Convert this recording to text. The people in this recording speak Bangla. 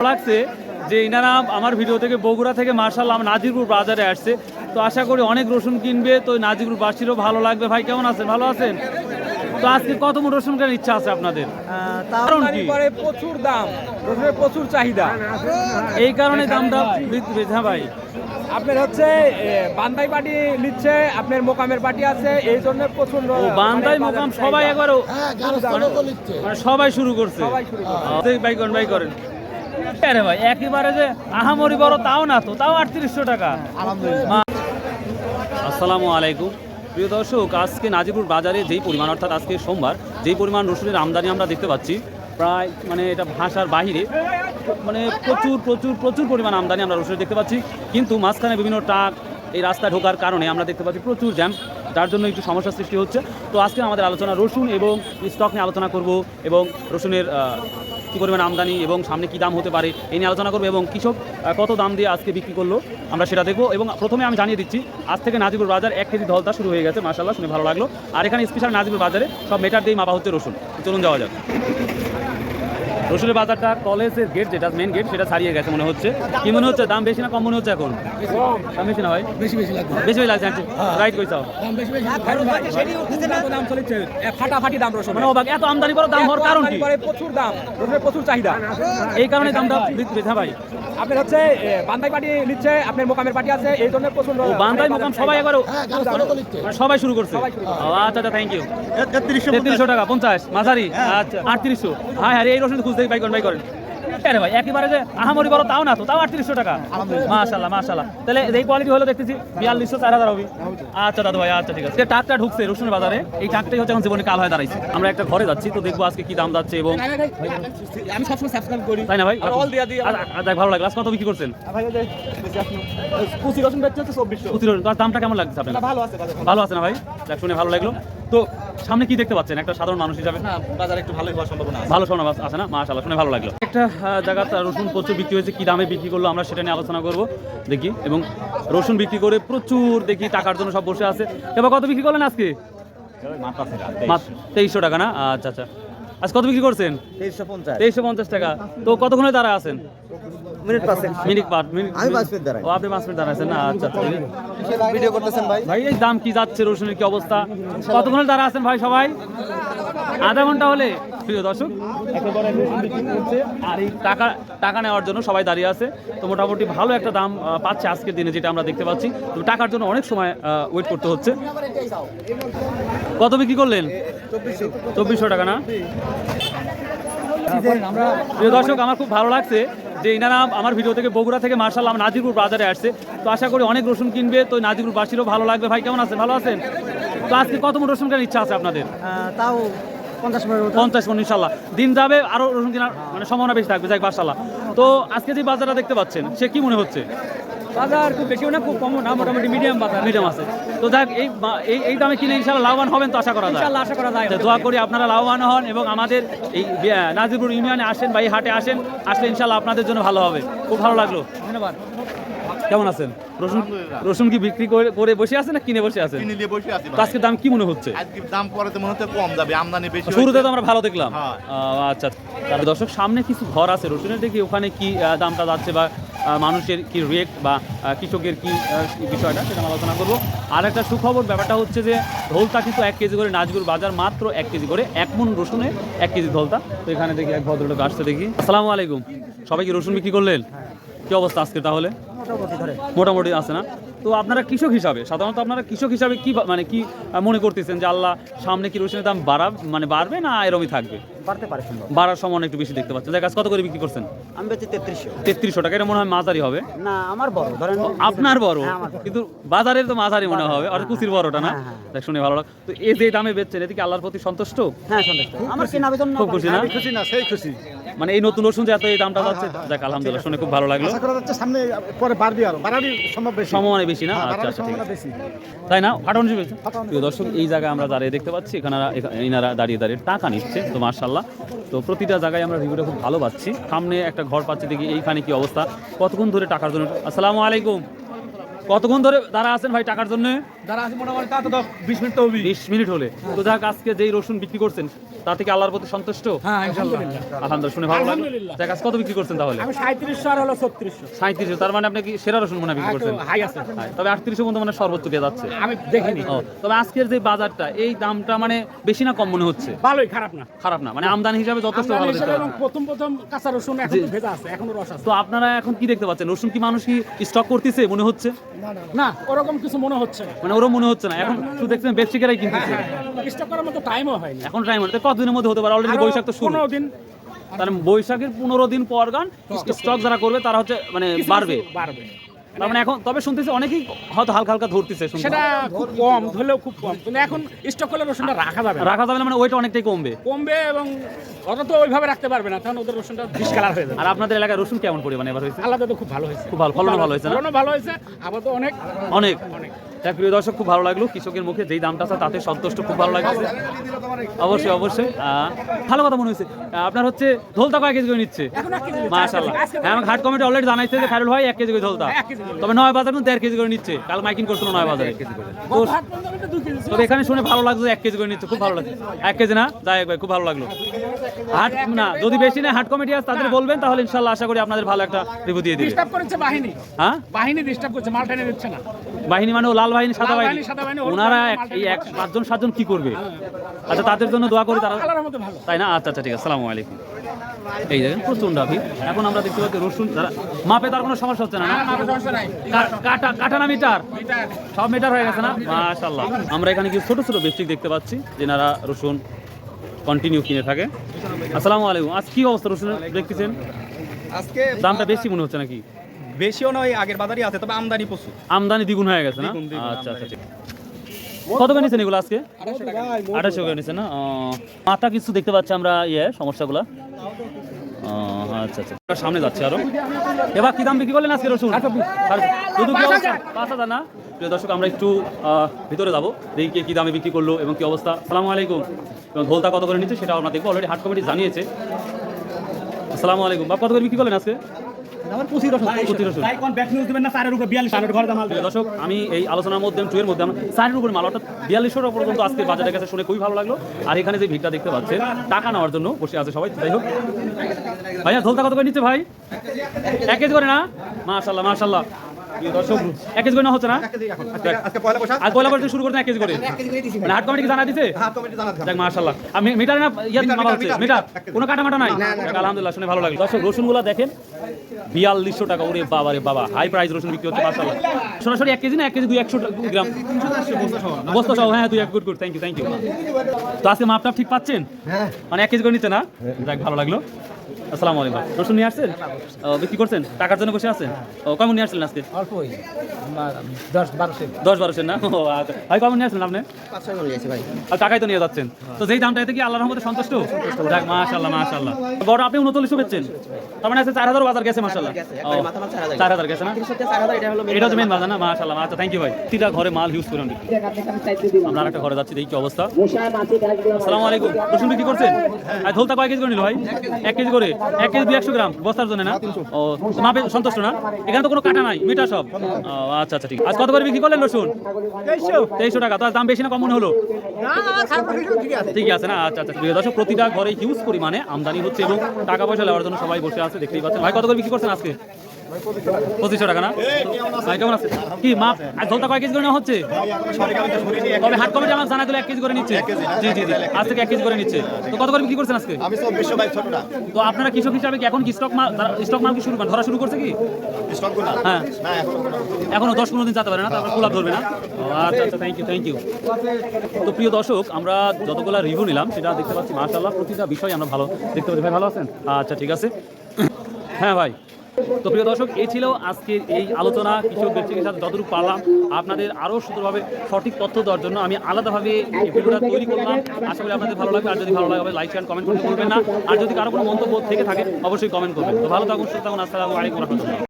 লাগছে যে ইনারা আমার ভিডিও থেকে বগুড়া থেকে মার্শাল নাজিরপুর বাজারে আসছে। তো আশা করি অনেক রসুন কিনবে তো নাজিরপুর বাসীরও ভালো লাগবে। ভাই কেমন আছেন? ভালো আছেন? তো আজকে কত মুঠ রসুন কেনার ইচ্ছা আছে আপনাদের? কারণ কি? প্রচুর দাম। রসুনের প্রচুর চাহিদা। এই কারণে দামটা বৃদ্ধি পেয়েছে হ্যাঁ ভাই। আপনার হচ্ছে বান্দাই পার্টি নিচ্ছে আপনার মোকামের পার্টি আছে এই জন্য প্রচুর ও বান্দাই মোকাম সবাই। একবার মানে সবাই শুরু করছে। সবাই শুরু করছে। আহ, করেন বাই করেন। আরে ভাই? একেবারে যে আহামরি বড় তাও না তো তাও আটত্রিশশো টাকা। আসসালামু আলাইকুম। প্রিয় দর্শক আজকে নাজিপুর বাজারে যেই পরিমাণ অর্থাৎ আজকে সোমবার যেই পরিমাণ রসুনের আমদানি আমরা দেখতে পাচ্ছি প্রায় মানে এটা ভাষার বাহিরে মানে প্রচুর প্রচুর প্রচুর পরিমাণ আমদানি আমরা রসুনের দেখতে পাচ্ছি। কিন্তু মাঝখানে বিভিন্ন ট্রাক এই রাস্তায় ঢোকার কারণে আমরা দেখতে পাচ্ছি প্রচুর জ্যাম যার জন্য একটু সমস্যার সৃষ্টি হচ্ছে। তো আজকে আমাদের আলোচনা রসুন এবং স্টক নিয়ে আলোচনা করব এবং রসুনের কী পরিমাণ আমদানি এবং সামনে কি দাম হতে পারে এই নিয়ে আলোচনা করব এবং কৃষক কত দাম দিয়ে আজকে বিক্রি করল, আমরা সেটা দেখব। এবং প্রথমে আমি জানিয়ে দিচ্ছি, আজ থেকে নাজিপুর বাজার এক কেজি ধলতা শুরু হয়ে গেছে মাসাল্লাহ শুনে ভালো লাগল। আর এখানে স্পেশাল নাজিপুর বাজারে সব মেটার দিয়েই মাপা হচ্ছে রসুন। চলুন যাওয়া যাক। রসুনের বাজারটা কলেজের গেট যেটা মেন গেট সেটা ছাড়িয়ে গেছে মনে হচ্ছে। কি মনে হচ্ছে? দাম বেশি না কম মনে হচ্ছে এখন? দাম বেশি না ভাই? বেশি বেশি লাগবে। বেশি বেশি লাগছে রাইট কইসাও দাম বেশি বেশি। কারণ ভাই, সেটি উঠতেছে না, দাম চলেছে। ফাটাফাটি দাম রসুন মানে অবাক এত আমদানি বড় দাম হওয়ার কারণ কি? পরে প্রচুর দাম। রসুনের প্রচুর চাহিদা। এই কারণে দামটা বৃদ্ধি পেয়েছে হ্যাঁ ভাই। আপনার হচ্ছে বান্দাই পার্টি নিচ্ছে আপনার মোকামের পার্টি আছে এই জন্য প্রচুর ও বান্দাই মোকাম সবাই একবার হ্যাঁ মানে সবাই শুরু করছে। আচ্ছা আচ্ছা থ্যাংক ইউ তেত্রিশশো টাকা পঞ্চাশ। মাঝারি। আচ্ছা। আটত্রিশশো। হ্যাঁ হ্যাঁ এই রসুন খুঁজতে বাই করেন বাই করেন। আরে ভাই একেবারে যে আহামরি বড় তাও না তো তাও আটত্রিশশো টাকা? মাশাল্লাহ মাশাল্লাহ তাহলে এই কোয়ালিটি হলো দেখতেছি বিয়াল্লিশশো চার হাজার হবে। আচ্ছা দাদু ভাই আচ্ছা ঠিক আছে। টাকটা ঢুকছে রসুনের বাজারে এই টাকটাই হচ্ছে এখন জীবনে কাল হয়ে দাঁড়াইছে। আমরা একটা ঘরে যাচ্ছি তো দেখব আজকে কি দাম যাচ্ছে এবং আমি সবসময় সাবস্ক্রাইব করি। তাই না ভাই? আর all দিয়া দিয়া। দেখ ভালো লাগল। কত বিক্রি করছেন। কুচি রসুন বেচছে হচ্ছে চব্বিশশো। প্রতি রসুন, দামটা কেমন লাগছে আপনার? ভালো আছে। ভালো আছে না ভাই? দেখ শুনে ভালো লাগল। তো সামনে কি দেখতে পাচ্ছেন? একটা সাধারণ মানুষ হিসাবে? না বাজার একটু ভালোই হওয়ার সম্ভাবনা আছে। ভালো শোনা আছে না? মাশাআল্লাহ শুনে ভালো লাগল। একটা জায়গাতে রসুন প্রচুর বিক্রি হয়েছে কি দামে বিক্রি করল আমরা সেটা নিয়ে আলোচনা করব দেখি। এবং রসুন বিক্রি করে প্রচুর দেখি টাকার জন্য সব বসে আছে। এবার কত বিক্রি করলেন আজকে? তেইশশো টাকা না? আচ্ছা আচ্ছা। আজ কত বিক্রি করছেন? তেইশশো পঞ্চাশ। তেইশশো পঞ্চাশ টাকা। তো কতক্ষণে দাঁড়া আছেন? মিনিট মিনিট মিনিট আমি পাঁচ মিনিট দাঁড়াই। ও আপনি পাঁচ মিনিট দাঁড়াচ্ছেন না আচ্ছা আচ্ছা। ভিডিও করতেছেন ভাই? ভাই এই দাম কি যাচ্ছে রসুনের কি অবস্থা? কতক্ষণে দাঁড়া আছেন ভাই সবাই? আধা ঘণ্টা হলে? প্রিয় দর্শক আর এই টাকা টাকা নেওয়ার জন্য সবাই দাঁড়িয়ে আছে। তো মোটামুটি ভালো একটা দাম পাচ্ছে আজকের দিনে যেটা আমরা দেখতে পাচ্ছি। তো টাকার জন্য অনেক সময় ওয়েট করতে হচ্ছে। কত বিক্রি করলেন? চব্বিশশো টাকা না? প্রিয় দর্শক, আমার খুব ভালো লাগছে যে ইনারা আমার ভিডিও থেকে বগুড়া থেকে মার্শাল নাজিরপুর বাজারে আসছে। তো আশা করি অনেক রসুন কিনবে। তো নাজিরপুর বাসীরও ভালো লাগবে। ভাই, কেমন আছেন? ভালো আছেন? তো আজকে কত রসুন কেনার ইচ্ছা আছে আপনাদের? তাও পঞ্চাশ মন ইনশাল্লাহ দিন যাবে আরও রসুন কেনার মানে সম্ভাবনা বেশি থাকবে। যাই মার্শাল্লাহ তো আজকে যে বাজারটা দেখতে পাচ্ছেন সে কি মনে হচ্ছে? বাজার খুব বেশিও না খুব কমও না মোটামুটি মিডিয়াম বাজার। মিডিয়াম আছে। তো যাক এই এই এই দামে কিনে ইনশাল্লাহ লাভবান হবেন তো আশা করা যায়। আশা করা যায় দোয়া করি আপনারা লাভবান হন এবং আমাদের এই নাজিরপুর ইউনিয়নে আসেন বা এই হাটে আসেন আসলে ইনশাল্লাহ আপনাদের জন্য ভালো হবে। খুব ভালো লাগল। ধন্যবাদ। কেমন আছেন? রসুন রসুন কি বিক্রি করে- বসে আছেন না কিনে বসে আছেন? কিনে নিয়ে বসে আছি আজকে দাম কি মনে হচ্ছে? আজকে দাম পরে তো মনে হচ্ছে কম যাবে আমদানি বেশি শুরুতে তো আমরা ভালো দেখলাম। হ্যাঁ। আচ্ছা। তাহলে দর্শক সামনে কিছু ঘর আছে। রসুনের দেখি ওখানে কি দামটা যাচ্ছে বা মানুষের কি রেট বা কৃষকের কি বিষয়টা সেটা আলোচনা করব। আর একটা সুখবর ব্যাপারটা হচ্ছে যে ধোলতা কিন্তু এক কেজি করে নাজগুর বাজার মাত্র এক কেজি করে। এক মন রসুনে এক কেজি ধোলতা তো এখানে দেখি এক ভদ্রলোক আসছে দেখি। আসসালামু আলাইকুম। সবাই কি রসুন বিক্রি করলেন? কি অবস্থা আজকে তাহলে? মোটামুটি আছে না? তো আপনারা কৃষক হিসাবে সাধারণত আপনারা কৃষক হিসাবে কি মানে কি মনে করতেছেন যে আল্লাহ সামনে কি রসুনের দাম বাড়া মানে বাড়বে না এরমই থাকবে? বাড়তে পারে বাড়ার সময় একটু বেশি দেখতে পাচ্ছেন। দেখ কত করে বিক্রি করছেন? আমি বেচি তেত্রিশশো। তেত্রিশশো টাকা এটা মনে হয় মাঝারি হবে। না আমার বড় ধরেন আপনার বড়? হ্যাঁ, বড়। কিন্তু বাজারের তো মাঝারি মনে হবে আর কুচির বড়টা না? হ্যাঁ, হ্যাঁ। দেখ শুনে ভালো লাগ তো এই যে দামে বেচছেন এতে কি আল্লাহর প্রতি সন্তুষ্ট? হ্যাঁ সন্তুষ্ট। আমার কেনা বেতন খুব খুশি না? খুশি না সেই খুশি। মানে এই নতুন রসুন যে এত এই দামটা যাচ্ছে দেখ আলহামদুলিল্লাহ শুনে খুব ভালো লাগল। সামনে পরে বাড়বে আরও। বাড়ারই সম্ভব বেশি। সম্ভাবনা বেশি না? হ্যাঁ, আচ্ছা আচ্ছা ঠিক আছে। তাই না? ফাটানো যাবে প্রিয় দর্শক এই জায়গায় আমরা দাঁড়িয়ে দেখতে পাচ্ছি। এখানে এনারা দাঁড়িয়ে দাঁড়িয়ে টাকা নিচ্ছে তো মার্শাল্লাহ তো প্রতিটা জায়গায় আমরা রিভিউটা খুব ভালো পাচ্ছি। সামনে একটা ঘর পাচ্ছি দেখি এইখানে কি অবস্থা? কতক্ষণ ধরে টাকার জন্য আসসালামু আলাইকুম। কতক্ষণ ধরে দাঁড়া আছেন ভাই টাকার জন্য? যারা আছে মোটামুটি তা তো বিশ মিনিট তো বিশ মিনিট হলে। তো যাক আজকে যেই রসুন বিক্রি করছেন তা থেকে আল্লাহর প্রতি সন্তুষ্ট? হ্যাঁ আলহামদুলিল্লাহ। শুনে ভালো লাগল। আলহামদুলিল্লাহ। যাক আজ কত বিক্রি করছেন তাহলে? আমি সাঁত্রিশশো আর হলো ছত্রিশশো। সাঁত্রিশশো তার মানে আপনি কি সেরা রসুন মনে বিক্রি করছেন? হাই আছে। হ্যাঁ, তবে আটত্রিশশো পর্যন্ত মানে সর্বোচ্চ যাচ্ছে। আমি দেখিনি। তবে আজকের যে বাজারটা এই দামটা মানে বেশি না কম মনে হচ্ছে? ভালোই খারাপ না। খারাপ না মানে আমদানি হিসাবে যথেষ্ট ভালো দেখতে। প্রথম প্রথম কাঁচা রসুন এখন ভেজা আছে এখনও রস আছে। তো আপনারা এখন কি দেখতে পাচ্ছেন? রসুন কি মানুষ কি স্টক করতেছে মনে হচ্ছে? না ওরকম কিছু মনে হচ্ছে না। মানে ওরকম মনে হচ্ছে না। এখন শুধু দেখছেন বেশি কিনতেছে। স্টক করার মতো টাইমও হয়নি। এখন টাইম হতে কতদিনের মধ্যে হতে পারে? অলরেডি বৈশাখ তো শুরু। দিন। তার মানে বৈশাখের পনেরো দিন পর গান স্টক যারা করবে তারা হচ্ছে মানে বাড়বে। বাড়বে। তার মানে এখন তবে শুনতেছি অনেকেই হয়তো হালকা হালকা ধরতেছে সেটা খুব কম ধরলেও খুব কম। কিন্তু এখন স্টক করলে রসুনটা রাখা যাবে না। রাখা যাবে না মানে ওইটা অনেকটাই কমবে। কমবে এবং অত তো ওইভাবে রাখতে পারবে না তখন ওদের রসুনটা বিষ কালার হয়ে যাবে। আর আপনাদের এলাকায় রসুন কেমন পরিমাণে এবার হয়েছে? আলাদা তো খুব ভালো হয়েছে। খুব ভালো, ফলনও ভালো হয়েছে না? ফলনও ভালো হয়েছে আবার তো অনেক। অনেক। অনেক। যাক প্রিয় দর্শক খুব ভালো লাগল। কৃষকের মুখে যেই দামটা আছে তাতে সন্তুষ্ট খুব ভালো লাগছে অবশ্যই অবশ্যই। ভালো কথা মনে হয়েছে। আপনার হচ্ছে ধোলতা কয় কেজি করে নিচ্ছে? মাশাল্লাহ হ্যাঁ আমার ঘাট কমিটি অলরেডি জানাইছে যে খায়রুল ভাই এক কেজি করে ধোলতা। হ্যাঁ। তবে নয় বাজার কিন্তু দেড় কেজি করে নিচ্ছে। কাল মাইকিং করছিল নয় বাজারে। তবে এখানে শুনে ভালো লাগছে এক কেজি করে নিচ্ছে। খুব ভালো লাগছে। এক কেজি না? যাই ভাই খুব ভালো লাগল। হাট না যদি বেশি না হাট কমিটি আছে তাদের বলবেন তাহলে ইনশাল্লাহ আশা করি আপনাদের ভালো একটা রিভিউ দিয়ে দিবে। বাহিনী। হ্যাঁ? বাহিনী ডিস্টার্ব করছে মাল টেনে দিচ্ছে না। বাহিনী মানে ও লাল লাল বাহিনী। সাদা বাহিনী, ওনারা এক- এই এক পাঁচজন সাতজন কি করবে? আচ্ছা তাদের জন্য দোয়া করি তারা তাই না? আচ্ছা আচ্ছা ঠিক আছে সালামু আলাইকুম। এই দেখেন প্রচণ্ড ভিড় এখন আমরা দেখতে পাচ্ছি রসুন যারা মাপে তার কোনো সমস্যা হচ্ছে না না? আমার সমস্যা নাই। কাটা কাটা না মিটার? সব মিটার হয়ে গেছে না? মাশাল্লাহ আমরা এখানে কিছু ছোট ছোট ব্যক্তি দেখতে পাচ্ছি যেনারা রসুন কন্টিনিউ কিনে থাকে। আসসালামু আলাইকুম। আজ কি অবস্থা রসুন দেখতেছেন? আজকে দামটা বেশি মনে হচ্ছে নাকি? বেশিও নয় আগের বাজারই আছে তবে আমদানি প্রচুর। আমদানি দ্বিগুণ হয়ে গেছে না? আচ্ছা আচ্ছা কত করে নিচ্ছেন এগুলো আজকে? আঠাশশো করে নিচ্ছেন না? মাথা কিছু দেখতে পাচ্ছি আমরা ইয়ে সমস্যাগুলো। ও, আচ্ছা আচ্ছা। সামনে যাচ্ছি আরও। এবার কি দাম বিক্রি করলেন আজকে রসুন? শুধু কি অবস্থা? পাঁচ হাজার না? প্রিয় দর্শক আমরা একটু ভিতরে যাব। দেখি কে কি দামে বিক্রি করল এবং কি অবস্থা। সালামু আলাইকুম। এবং ধোলতা কত করে নিচ্ছে সেটা আমরা দেখব। অলরেডি হাট কমিটি জানিয়েছে। আসসালামু আলাইকুম। বাপ কত করে বিক্রি করলেন আজকে? দর্শক আমি এই আলোচনার মধ্যে টুয়ের মধ্যে আমরা চারের উপরে মাল অর্থাৎ বিয়াল্লিশশো টাকা পর্যন্ত আজকে বাজারের কাছে শুনে খুবই ভালো লাগল। আর এখানে যে ভিড়টা দেখতে পাচ্ছেন টাকা নেওয়ার জন্য বসে আছে সবাই। যাই হোক। ভাইয়া ধোলতা কত করে নিচ্ছে ভাই? এক কেজি করে না? মাশাল্লাহ মাশাল্লাহ এক কেজি করে না হচ্ছে না? আজকে পয়লা বৈশাখ। আর পয়লা শুরু করতে এক কেজি করে? মানে হাট কমিটি জানা দিছে? যাক মাশাল্লাহ মিটার না ইয়া মাপা হচ্ছে? মিটার। কোনো কাটা মাটা নাই আলহামদুলিল্লাহ শুনে ভালো লাগল। দর্শক রসুনগুলা দেখেন বিয়াল্লিশশো টাকা ওরে বাবা রে বাবা। হাই প্রাইস রসুন বিক্রি হচ্ছে মাশাল্লাহ সরাসরি এক কেজি না এক কেজি দুই একশো গ্রাম? বস্তা সহ হ্যাঁ দুই এক good good thank you thank you তো আজকে মাপটা ঠিক পাচ্ছেন? মানে এক কেজি করে নিচ্ছে না? যাক ভালো লাগল। আসসালামু আলাইকুম। রসুন নিয়ে আসছেন? ও, বিক্রি করছেন? টাকার জন্য বসে আছেন? ও কেমন নিয়ে আসলেন আজকে? অল্পই। দশ বারোশো দশ বারোশের না? আচ্ছা। ভাই কেমন নিয়ে আসলেন আপনি? ভাই। আর টাকাই তো নিয়ে যাচ্ছেন। তো যেই দামটা এতে কি আল্লাহর রহমতে সন্তুষ্ট? যাক মাশাআল্লাহ মাশাআল্লাহ। বড় আপনি উনচল্লিশশো বেচছেন। তার মানে আছে চার হাজার বাজার গেছে মাশাআল্লাহ। ও, চার হাজার গেছে না? এটা হচ্ছে মেন বাজার না? মাশাআল্লাহ আচ্ছা থ্যাংক ইউ ভাই। তিনটা ঘরে মাল ইউজ করে বিক্রি আমরা একটা ঘরে যাচ্ছি দেখি কি অবস্থা। আসসালামু আলাইকুম। রসুন বিক্রি করছেন? আর ধোলতা কয় কেজি করে নিল ভাই? এক কেজি করে। এক কেজি দুই একশো গ্রাম বস্তার জন্য না? ও মাপে সন্তুষ্ট না? এখানে তো কোনো কাটা নাই মিটা সব। ও, আচ্ছা আচ্ছা ঠিক। আজ কত করে বিক্রি করলেন রসুন? তেইশশো। টাকা তো আজ দাম বেশি না কমন মনে হলো ঠিক আছে। না? আচ্ছা আচ্ছা প্রিয় দর্শক প্রতিটা ঘরে হিউজ পরিমাণে আমদানি হচ্ছে এবং টাকা পয়সা লেওয়ার জন্য সবাই বসে আছে দেখতেই পাচ্ছেন। ভাই কত করে বিক্রি করছেন আজকে? পঁচিশশো টাকা না? ভাই কেমন আছে কি মাপ আর ধলতা কয় কেজি করে নেওয়া হচ্ছে? তবে হাট কমিটি আমার জানা দিল এক কেজি করে নিচ্ছে? জি জি জি আজ থেকে এক কেজি করে নিচ্ছে। তো কত করে করছেন আজকে? তো আপনারা কৃষক হিসাবে কি এখন কি স্টক মাল স্টক মাল কি শুরু ধরা শুরু করছে কি? হ্যাঁ। এখনও দশ পনেরো দিন যেতে পারে না তারপর গোলাপ ধরবে না। আচ্ছা আচ্ছা থ্যাংক ইউ থ্যাংক ইউ তো প্রিয় দর্শক আমরা যতগুলো রিভিউ নিলাম সেটা দেখতে পাচ্ছি মার্শাল্লাহ প্রতিটা বিষয় আমরা ভালো দেখতে পাচ্ছি। ভাই ভালো আছেন? আচ্ছা ঠিক আছে। হ্যাঁ ভাই। তো প্রিয় দর্শক, এই ছিল আজকের এই আলোচনা। কৃষক ব্যক্তির সাথে যতটুকু পারলাম, আপনাদের আরও সুন্দরভাবে সঠিক তথ্য দেওয়ার জন্য আমি আলাদাভাবে এই ভিডিওটা তৈরি করলাম। আশা করি আপনাদের ভালো লাগবে। আর যদি ভালো লাগে লাইক শেয়ার কমেন্ট করতে ভুলবেন না। আর যদি কারও কোনো মন্তব্য থেকে থাকে, অবশ্যই কমেন্ট করবেন। তো ভালো থাকুন, সুস্থ থাকুন। আসসালামু আলাইকুম, রহমতুল্লাহ।